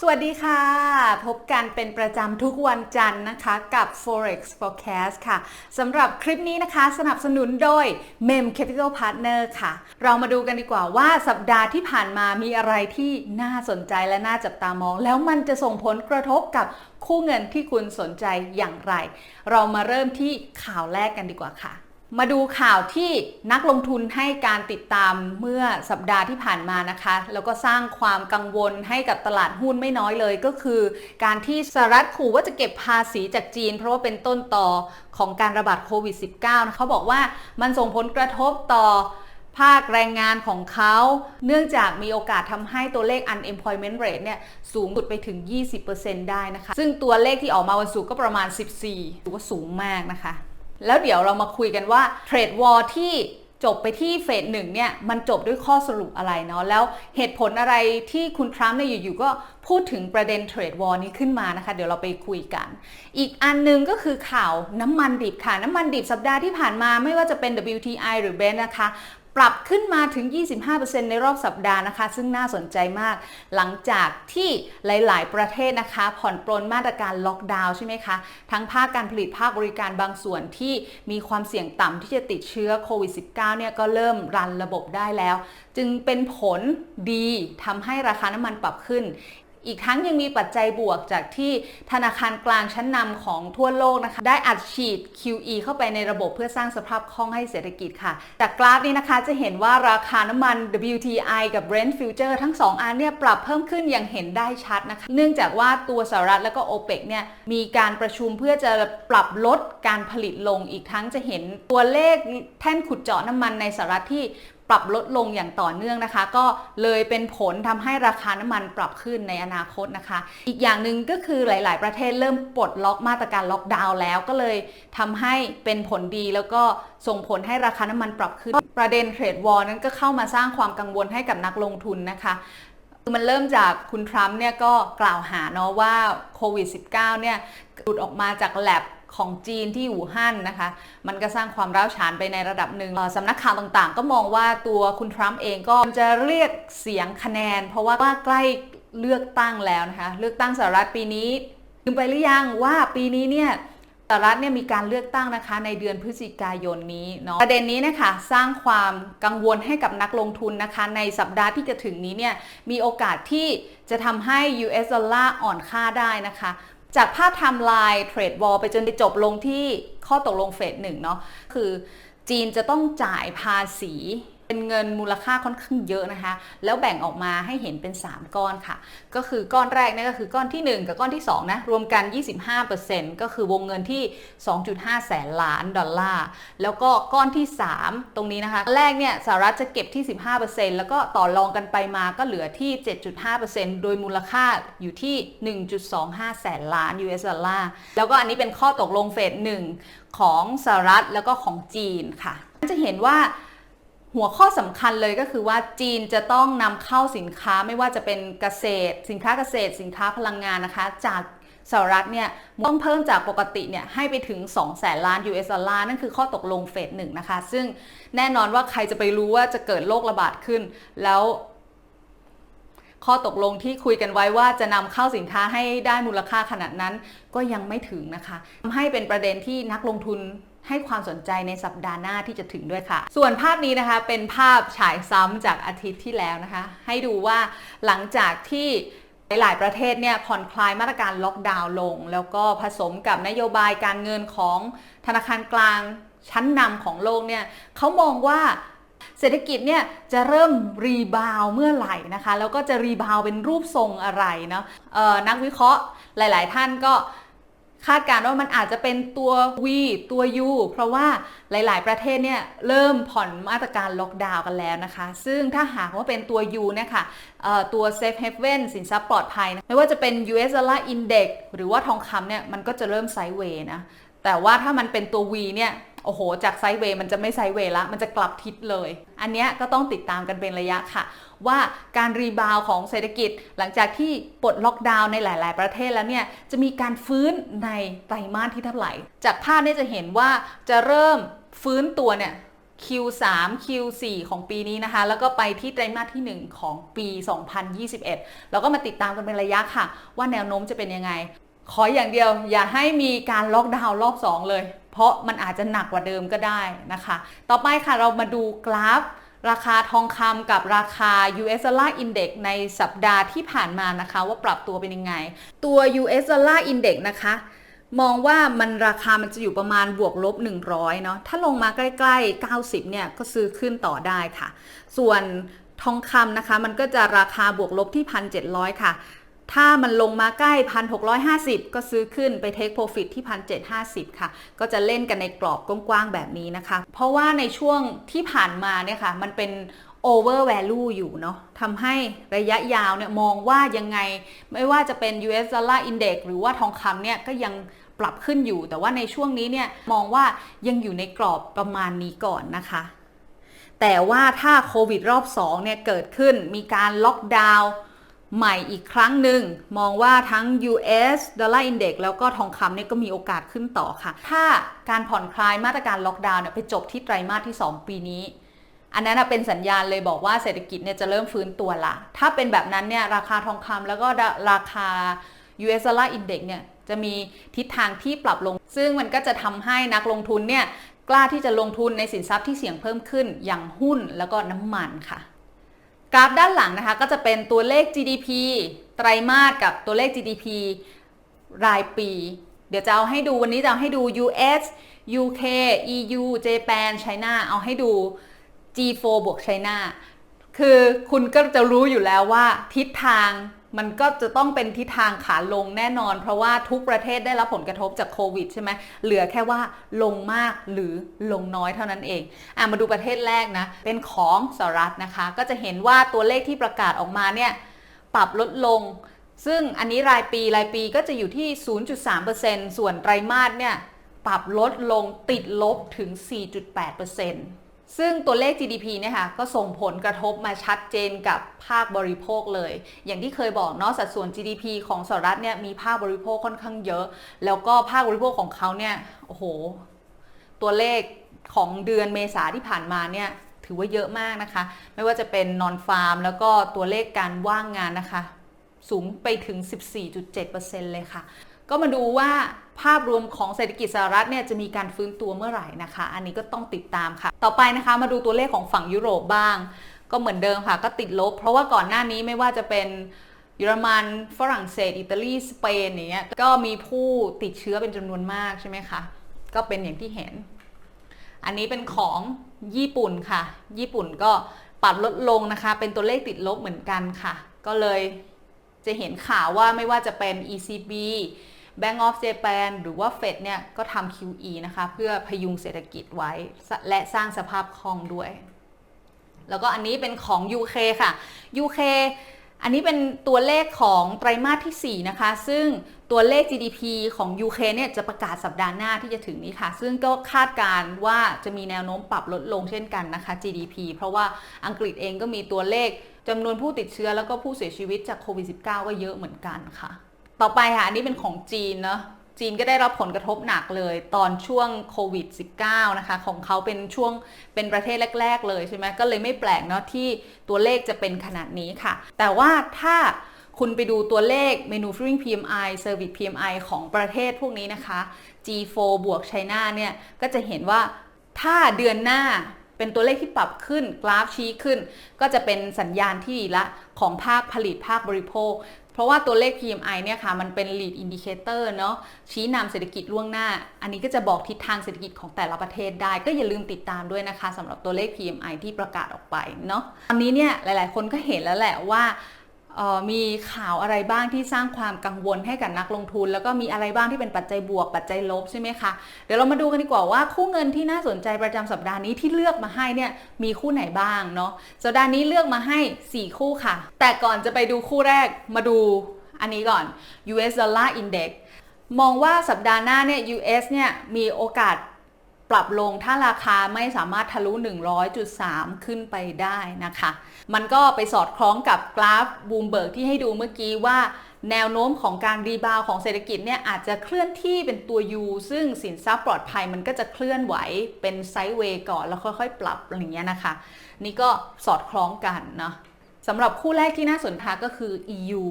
สวัสดีค่ะ พบกันเป็นประจำทุกวันจันทร์นะคะกับ Forex Forecast ค่ะสำหรับคลิปนี้นะคะสนับสนุนโดย Mem Capital Partner ค่ะ เรามาดูกันดีกว่าว่าสัปดาห์ที่ผ่านมามีอะไรที่น่าสนใจและน่าจับตามอง แล้วมันจะส่งผลกระทบกับคู่เงินที่คุณสนใจอย่างไร เรามาเริ่มที่ข่าวแรกกันดีกว่าค่ะ มาดูข่าวที่นักลงทุนให้การติดตามเมื่อสัปดาห์ที่ผ่านมานะคะ แล้วก็สร้างความกังวลให้กับตลาดหุ้นไม่น้อยเลยก็คือ การที่สหรัฐขู่ว่าจะเก็บภาษีจากจีน เพราะว่าเป็นต้นต่อของการระบาดโควิด -19 นะเขาบอกว่ามันส่งผลกระทบต่อภาคแรงงานของเขา เนื่องจากมีโอกาสทำให้ตัวเลข unemployment rate เนี่ยสูงสุดไปถึง 20%ได้นะคะ ซึ่งตัวเลขที่ออกมาวันศุกร์ก็ประมาณ 14ถือว่าสูงมากนะคะ แล้วเดี๋ยวเรามาคุยกันว่าเทรดวอร์ที่จบไปที่เฟสหนึ่งเนี่ยมันจบด้วยข้อสรุปอะไรเนาะแล้วเหตุผลอะไรที่คุณทรัมป์เนี่ยอยู่ๆก็พูดถึงประเด็นเทรดวอร์นี้ขึ้นมานะคะ เดี๋ยวเราไปคุยกัน อีกอันหนึงก็คือข่าวน้ำมันดิบค่ะ น้ำมันดิบสัปดาห์ที่ผ่านมาไม่ว่าจะเป็น WTI หรือ Brent นะคะ ปรับขึ้นมาถึง 25%ในรอบสัปดาห์นะคะ ซึ่งน่าสนใจมาก หลังจากที่หลาย ๆ ประเทศนะคะ ผ่อนปลนมาตรการล็อกดาวน์ใช่ไหมคะ ทั้งภาคการผลิตภาคบริการบางส่วนที่มีความเสี่ยงต่ำที่จะติดเชื้อโควิด -19 เนี่ยก็เริ่มรันระบบได้แล้ว จึงเป็นผลดีทำให้ราคาน้ำมันปรับขึ้น อีกทั้งยังมีปัจจัยบวกจากที่ธนาคารกลางชั้นนำของทั่วโลกนะคะ ได้อัดฉีด QE เข้าไปในระบบเพื่อสร้างสภาพคล่องให้เศรษฐกิจค่ะ จากกราฟนี้นะคะจะเห็นว่าราคาน้ำมัน WTI กับ Brent Future ทั้ง 2 อันเนี่ยปรับเพิ่มขึ้นอย่างเห็นได้ชัดนะคะ เนื่องจากว่าตัวสหรัฐแล้วก็ OPEC เนี่ยมีการประชุมเพื่อจะปรับลดการผลิตลงอีกทั้งจะเห็นตัวเลขแท่นขุดเจาะน้ำมันในสหรัฐที่ ปรับลดลงอย่างต่อเนื่องนะคะ ก็เลยเป็นผลทำให้ราคาน้ำมันปรับขึ้นในอนาคตนะคะ อีกอย่างหนึ่งก็คือหลาย ๆ ประเทศเริ่มปลดล็อกมาตรการล็อกดาวน์แล้วก็เลยทำให้เป็นผลดีแล้วก็ส่งผลให้ราคาน้ำมันปรับขึ้น ประเด็นเทรดวอร์นั้นก็เข้ามาสร้างความกังวลให้กับนักลงทุนนะคะคือมันเริ่มจากคุณทรัมป์เนี่ยก็กล่าวหาเนาะว่าโควิด -19 เนี่ยหลุดออกมาจากแลบ ของจีนที่อู่ฮั่นนะคะ มันก็สร้างความร้าวฉานไปในระดับหนึ่งสำนักข่าวต่างๆ ก็มองว่าตัวคุณทรัมป์เองก็จะเรียกเสียงคะแนน เพราะว่าว่าใกล้เลือกตั้งแล้วนะคะ เลือกตั้งสหรัฐปีนี้ลืมไปหรือยังว่าปีนี้เนี่ยสหรัฐเนี่ยมีการเลือกตั้งนะคะในเดือนพฤศจิกายนนี้เนาะประเด็นนี้นะคะสร้างความกังวลให้กับนักลงทุนนะคะ ในสัปดาห์ที่จะถึงนี้เนี่ยมีโอกาสที่จะทำให้ US ดอลลาร์อ่อนค่าได้นะคะ จากภาพไทม์ไลน์เทรดวอลไปจนไปจบลงที่ข้อตกลงเฟสหนึ่งเนาะคือจีนจะต้องจ่ายภาษี เป็นเงินมูลค่าค่อนข้างเยอะนะคะ แล้วแบ่งออกมาให้เห็นเป็น 3 ก้อนค่ะ ก็คือก้อนแรกนี่ก็คือก้อนที่ 1 กับก้อนที่2นะรวมกัน 25%ก็คือวงเงินที่ 2.5 แสนล้านดอลลาร์ แล้วก็ก้อนที่ 3 ตรงนี้นะคะแรกเนี่ยสหรัฐจะเก็บที่ 15%แล้วก็ต่อรองกันไปมาก็เหลือที่ 7.5%โดยมูลค่าอยู่ที่ 1.25 แสนล้าน US ดอลลาร์แล้วก็อันนี้เป็นข้อตกลงเฟสหนึ่งของสหรัฐแล้วก็ของจีนค่ะจะเห็นว่า หัวข้อสำคัญเลยก็คือว่าจีนจะต้องนำเข้าสินค้าไม่ว่าจะเป็นเกษตร สินค้าเกษตร สินค้าพลังงานนะคะ จากสหรัฐเนี่ยต้องเพิ่มจากปกติเนี่ยให้ไปถึง 2 แสนล้าน US ดอลลาร์นั่นคือข้อตกลงเฟสหนึ่งนะคะ ซึ่งแน่นอนว่าใครจะไปรู้ว่าจะเกิดโรคระบาดขึ้น แล้วข้อตกลงที่คุยกันไว้ว่าจะนำเข้าสินค้าให้ได้มูลค่าขนาดนั้นก็ยังไม่ถึงนะคะทำให้เป็นประเด็นที่นักลงทุน ให้ความสนใจในสัปดาห์หน้าที่จะถึงด้วยค่ะ ส่วนภาพนี้นะคะเป็นภาพฉายซ้ำจากอาทิตย์ที่แล้วนะคะ ให้ดูว่าหลังจากที่หลายๆประเทศเนี่ยผ่อนคลายมาตรการล็อกดาวน์ลง แล้วก็ผสมกับนโยบายการเงินของธนาคารกลางชั้นนำของโลกเนี่ยเขามองว่าเศรษฐกิจเนี่ยจะเริ่มรีบาวเมื่อไหร่นะคะ แล้วก็จะรีบาวเป็นรูปทรงอะไรเนาะเอ่อนักวิเคราะห์หลาย ๆ ท่านก็ คาดการณ์ว่ามันอาจจะเป็นตัว V ตัว U เพราะว่าหลาย ๆ ประเทศเนี่ยเริ่มผ่อนมาตรการล็อกดาวน์กันแล้วนะคะ ซึ่งถ้าหากว่าเป็นตัว U เนี่ยค่ะตัว Safe Haven สินทรัพย์ปลอดภัยนะไม่ว่าจะเป็น US Dollar Index หรือว่าทองคำเนี่ยมันก็จะเริ่มไซด์เวย์นะ แต่ว่าถ้ามันเป็นตัว V เนี่ย โอ้โห จากไซด์เวย์มันจะไม่ไซด์เวย์ละ มันจะกลับทิศเลย อันเนี้ยก็ต้องติดตามกันเป็นระยะค่ะ ว่าการรีบาวของเศรษฐกิจ หลังจากที่ปลดล็อกดาวน์ในหลาย ๆ ประเทศแล้วเนี่ย จะมีการฟื้นในไตรมาสที่เท่าไหร่ จากภาพเนี่ยจะเห็นว่าจะเริ่มฟื้นตัวเนี่ย Q3 Q4 ของปีนี้นะคะ แล้วก็ไปที่ไตรมาสที่ 1 ของปี 2021 แล้วก็มาติดตามกันเป็นระยะค่ะ ว่าแนวโน้มจะเป็นยังไง ขออย่างเดียวอย่าให้มีการล็อกดาวน์รอบ 2 เลย เพราะมันอาจจะหนักกว่าเดิมก็ได้นะคะ ต่อไปค่ะเรามาดูกราฟ ราคาทองคำกับราคา US Dollar Index ในสัปดาห์ที่ผ่านมานะคะ ว่าปรับตัวเป็นยังไง ตัว US Dollar Index นะคะมองว่ามันราคามันจะอยู่ประมาณบวกลบ 100 เนาะ ถ้าลงมาใกล้ ๆ 90 เนี่ย ก็ซื้อขึ้นต่อได้ค่ะ ส่วนทองคำนะคะ มันก็จะราคาบวกลบที่ 1,700 ค่ะ ถ้ามันลงมาใกล้ 1,650 ก็ซื้อขึ้นไปเทคโปรฟิตที่ 1,750 ค่ะ ก็จะเล่นกันในกรอบกว้างๆแบบนี้นะคะ เพราะว่าในช่วงที่ผ่านมาเนี่ยค่ะ มันเป็น over value อยู่เนาะทำให้ระยะยาวเนี่ยมองว่ายังไง ไม่ว่าจะเป็น US dollar index หรือว่าทองคำเนี่ยก็ยังปรับขึ้นอยู่ แต่ว่าในช่วงนี้เนี่ยมองว่ายังอยู่ในกรอบประมาณนี้ก่อนนะคะแต่ว่าถ้าโควิดรอบ2เนี่ยเกิดขึ้นมีการล็อกดาวน์ ใหม่อีกครั้งหนึ่ง มองว่าทั้ง US Dollar Index แล้วก็ทองคำเนี่ยก็มีโอกาสขึ้นต่อค่ะ ถ้าการผ่อนคลายมาตรการล็อกดาวน์เนี่ยไปจบที่ไตรมาสที่ 2 ปีนี้ อันนั้นเป็นสัญญาณเลยบอกว่าเศรษฐกิจเนี่ยจะเริ่มฟื้นตัวละ ถ้าเป็นแบบนั้นเนี่ยราคาทองคำแล้วก็ราคา US Dollar Index เนี่ยจะมีทิศทางที่ปรับลง ซึ่งมันก็จะทำให้นักลงทุนเนี่ยกล้าที่จะลงทุนในสินทรัพย์ที่เสี่ยงเพิ่มขึ้นอย่างหุ้นแล้วก็น้ำมันค่ะ กราฟด้านหลังนะคะก็จะเป็นตัวเลข GDP ไตรมาสกับตัวเลข GDP รายปี เดี๋ยวจะเอาให้ดูวันนี้จะเอาให้ดู US UK EU Japan China เอาให้ดู G4 บวก China คือคุณก็จะรู้อยู่แล้วว่าทิศทาง มันก็จะต้องเป็นทิศทางขาลงแน่นอน เพราะว่าทุกประเทศได้รับผลกระทบจากโควิดใช่ไหมเหลือแค่ว่าลงมากหรือลงน้อยเท่านั้นเองอะมาดูประเทศแรกนะ เป็นของสหรัฐนะคะ ก็จะเห็นว่าตัวเลขที่ประกาศออกมาเนี่ยปรับลดลง ซึ่งอันนี้รายปีรายปีก็จะอยู่ที่ 0.3%ส่วนไตรมาสเนี่ยปรับลดลงติดลบถึง 4.8% ซึ่งตัวเลข GDP เนี่ยค่ะก็ส่งผลกระทบมาชัดเจนกับภาคบริโภคเลย อย่างที่เคยบอกเนาะสัดส่วน GDP ของสหรัฐเนี่ยมีภาคบริโภคค่อนข้างเยอะ แล้วก็ภาคบริโภคของเขาเนี่ยโอ้โห ตัวเลขของเดือนเมษาที่ผ่านมาเนี่ยถือว่าเยอะมากนะคะ ไม่ว่าจะเป็นนอนฟาร์มแล้วก็ตัวเลขการว่างงานนะคะ สูงไปถึง 14.7%เลยค่ะ ก็มาดูว่าภาพรวมของเศรษฐกิจสหรัฐเนี่ยจะมีการฟื้นตัวเมื่อไหร่นะคะ อันนี้ก็ต้องติดตามค่ะ ต่อไปนะคะมาดูตัวเลขของฝั่งยุโรปบ้าง ก็เหมือนเดิมค่ะ ก็ติดลบ เพราะว่าก่อนหน้านี้ไม่ว่าจะเป็นเยอรมันฝรั่งเศส อิตาลีสเปนอย่างเงี้ยก็มีผู้ติดเชื้อเป็นจำนวนมากใช่ไหมคะก็เป็นอย่างที่เห็น อันนี้เป็นของญี่ปุ่นค่ะ ญี่ปุ่นก็ปรับลดลงนะคะ เป็นตัวเลขติดลบเหมือนกันค่ะ ก็เลยจะเห็นข่าวว่าไม่ว่าจะเป็น ECB Bank of Japan หรือว่า Fed เนี่ยก็ทำ QE นะคะ เพื่อพยุงเศรษฐกิจไว้ และสร้างสภาพคล่องด้วย แล้วก็อันนี้เป็นของ UK ค่ะ UK อันนี้เป็นตัวเลขของไตรมาสที่ 4 นะคะ ซึ่งตัวเลข GDP ของ UK เนี่ยจะประกาศสัปดาห์หน้าที่จะถึงนี้ค่ะ ซึ่งก็คาดการณ์ว่าจะมีแนวโน้มปรับลดลงเช่นกันนะคะ GDP เพราะว่าอังกฤษเองก็มีตัวเลขจำนวนผู้ติดเชื้อแล้วก็ผู้เสียชีวิตจากโควิด -19 ก็เยอะเหมือนกันค่ะ ต่อไปค่ะ อันนี้เป็นของจีนเนาะจีนก็ได้รับผลกระทบหนักเลยตอนช่วงโควิด -19 นะคะ ของเขาเป็นช่วงเป็นประเทศแรก ๆ เลยใช่ไหมก็เลยไม่แปลกเนาะที่ตัวเลขจะเป็นขนาดนี้ค่ะ แต่ว่าถ้าคุณไปดูตัวเลข manufacturing PMI service PMI ของประเทศพวกนี้นะคะ G4 บวกไชน่าเนี่ย ก็จะเห็นว่าถ้าเดือนหน้าเป็นตัวเลขที่ปรับขึ้นกราฟชี้ขึ้น ก็จะเป็นสัญญาณที่ดีละของภาคผลิตภาคบริโภค ราะว่าตัวเลข PMI เนี่ยค่ะมันเป็น lead indicator เนาะชี้นำเศรษฐกิจล่วงหน้า อันนี้ก็จะบอกทิศทางเศรษฐกิจของแต่ละประเทศได้ ก็อย่าลืมติดตามด้วยนะคะสำหรับตัวเลข PMI ที่ประกาศออกไปเนาะตอนนี้เนี่ยหลาย ๆ คนก็เห็นแล้วแหละว่า มีข่าวอะไรบ้างที่สร้างความกังวลให้กับนักลงทุน แล้วก็มีอะไรบ้างที่เป็นปัจจัยบวกปัจจัยลบใช่ไหมคะเดี๋ยวเรามาดูกันดีกว่าว่าคู่เงินที่น่าสนใจประจำสัปดาห์นี้ที่เลือกมาให้เนี่ยมีคู่ไหนบ้างเนาะสัปดาห์นี้เลือกมาให้ 4 คู่ค่ะ แต่ก่อนจะไปดูคู่แรกมาดูอันนี้ก่อน US Dollar Index มองว่าสัปดาห์หน้าเนี่ย US เนี่ยมีโอกาส ปรับลงถ้าราคาไม่สามารถทะลุ 100.3 ขึ้นไปได้นะคะ มันก็ไปสอดคล้องกับกราฟบูมเบิร์กที่ให้ดูเมื่อกี้ว่าแนวโน้มของการรีบาวของเศรษฐกิจเนี่ยอาจจะเคลื่อนที่เป็นตัว U ซึ่งสินทรัพย์ปลอดภัยมันก็จะเคลื่อนไหวเป็นไซด์เวย์ก่อนแล้วค่อยๆ ปรับอะไรอย่างเงี้ยนะคะ นี่ก็สอดคล้องกันเนาะ สำหรับคู่แรกที่น่าสนใจก็คือ EU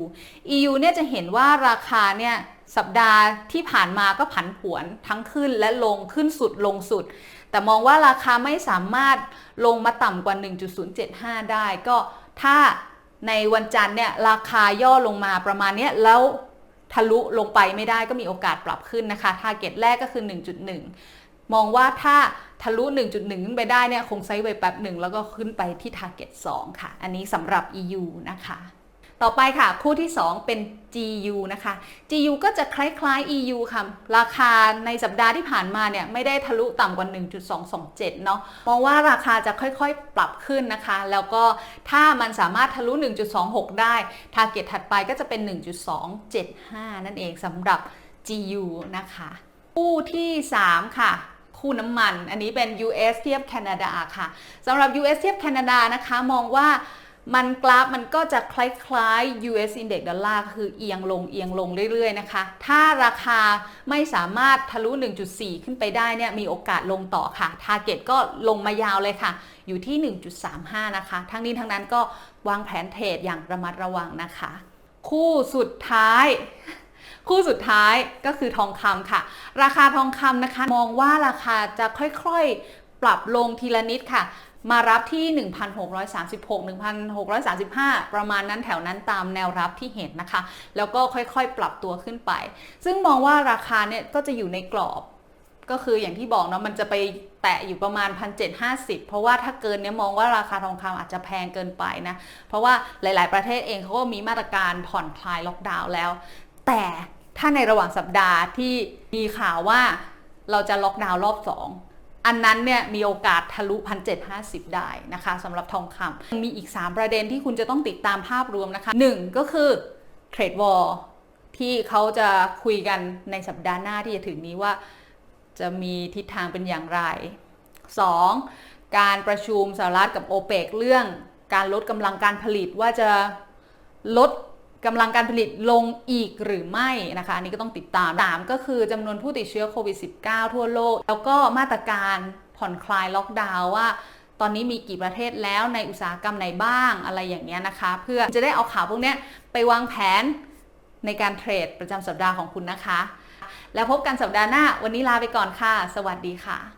EU เนี่ยจะเห็นว่าราคาเนี่ยสัปดาห์ที่ผ่านมาก็ผันผวนทั้งขึ้นและลงขึ้นสุดลงสุด แต่มองว่าราคาไม่สามารถลงมาต่ำกว่า 1.075 ได้ ก็ถ้าในวันจันทร์เนี่ยราคาย่อลงมาประมาณนี้แล้วทะลุลงไปไม่ได้ก็มีโอกาสปรับขึ้นนะคะ ทาร์เก็ตแรกก็คือ 1.1 มองว่าถ้า ทะลุ 1.1 ขึ้นไปได้เนี่ยคงไซด์เวย์แป๊บหนึ่งแล้วก็ขึ้นไปที่ Target 2 ค่ะ อันนี้สำหรับ EU นะคะต่อไปค่ะ คู่ที่ 2 เป็น GU นะคะ GU ก็จะคล้ายๆ EU ค่ะ ราคาในสัปดาห์ที่ผ่านมาเนี่ย ไม่ได้ทะลุต่ำกว่า 1.227 เนาะมองว่าราคาจะค่อยๆปรับขึ้นนะคะ แล้วก็ถ้ามันสามารถทะลุ 1.26 ได้ ทาร์เก็ตถัดไปก็จะเป็น 1.275 นั่นเองสำหรับ GU นะคะ คู่ที่ 3 ค่ะ คู่น้ำมัน อันนี้เป็น US เทียบแคนาดาค่ะสำหรับ US เทียบแคนาดานะคะ มองว่ามันกราฟมันก็จะคล้ายๆ US Index ดอลลาร์คือเอียงลงเอียงลงเรื่อยๆนะคะ ถ้าราคาไม่สามารถทะลุ 1.4 ขึ้นไปได้เนี่ยมีโอกาสลงต่อค่ะ ทาร์เก็ตก็ลงมายาวเลยค่ะ อยู่ที่ 1.35 นะคะ ทั้งนี้ทั้งนั้นก็วางแผนเทรดอย่างระมัดระวังนะคะ คู่สุดท้าย คู่สุดท้ายก็คือทองคำค่ะ ราคาทองคำนะคะ มองว่าราคาจะค่อยๆ ปรับลงทีละนิดค่ะ มารับที่ 1,636 1,635 ประมาณนั้นแถวนั้นตามแนวรับที่เห็นนะคะ แล้วก็ค่อยๆ ปรับตัวขึ้นไป ซึ่งมองว่าราคาเนี่ยก็จะอยู่ในกรอบก็คืออย่างที่บอกเนาะมันจะไปแตะอยู่ประมาณ 1,750 เพราะว่าถ้าเกินเนี้ยมองว่าราคาทองคำอาจจะแพงเกินไปนะ เพราะว่าหลาย ๆ ประเทศเองเขาก็มีมาตรการผ่อนคลายล็อกดาวน์แล้ว แต่ถ้าในระหว่างสัปดาห์ที่มีข่าวว่าเราจะล็อกดาวน์รอบ 2 อันนั้นเนี่ยมีโอกาสทะลุ 1,750 ได้นะคะสำหรับทองคำมีอีก 3 ประเด็นที่คุณจะต้องติดตามภาพรวมนะคะ 1 ก็คือเทรดวอลที่เขาจะคุยกันในสัปดาห์หน้าที่จะถึงนี้ว่าจะมีทิศทางเป็นอย่างไร 2. การประชุมสหรัฐกับโอเปกเรื่องการลดกำลังการผลิตว่าจะลด กำลังการผลิตลงอีกหรือไม่นะคะ อันนี้ก็ต้องติดตาม 3 ก็คือจำนวนผู้ติดเชื้อโควิด -19 ทั่วโลก แล้วก็มาตรการผ่อนคลายล็อกดาวน์ว่าตอนนี้มีกี่ประเทศแล้วในอุตสาหกรรมไหนบ้างอะไรอย่างเงี้ยนะคะ เพื่อจะได้เอาข่าวพวกนี้ไปวางแผนในการเทรดประจำสัปดาห์ของคุณนะคะ แล้วพบกันสัปดาห์หน้า วันนี้ลาไปก่อนค่ะ สวัสดีค่ะ